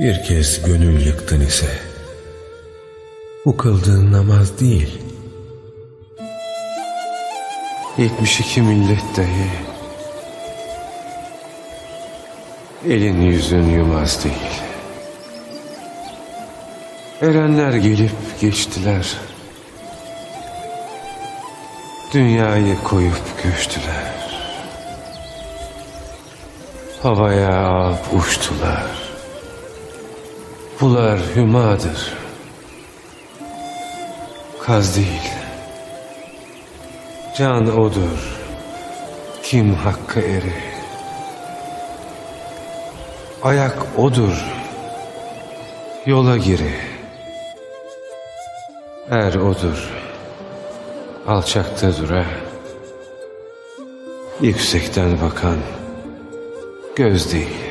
Bir kez gönül yıktın ise bu kıldığın namaz değil. 72 millet dahi elin yüzün yumaz değil. Erenler gelip geçtiler. Dünyayı koyup göçtüler. Havaya uçtular. Bular hümadır. Kaz değil. Can odur. Kim hakka eri. Ayak odur. Yola giri. Er odur. Alçakta dura. Yüksekten bakan göz değil.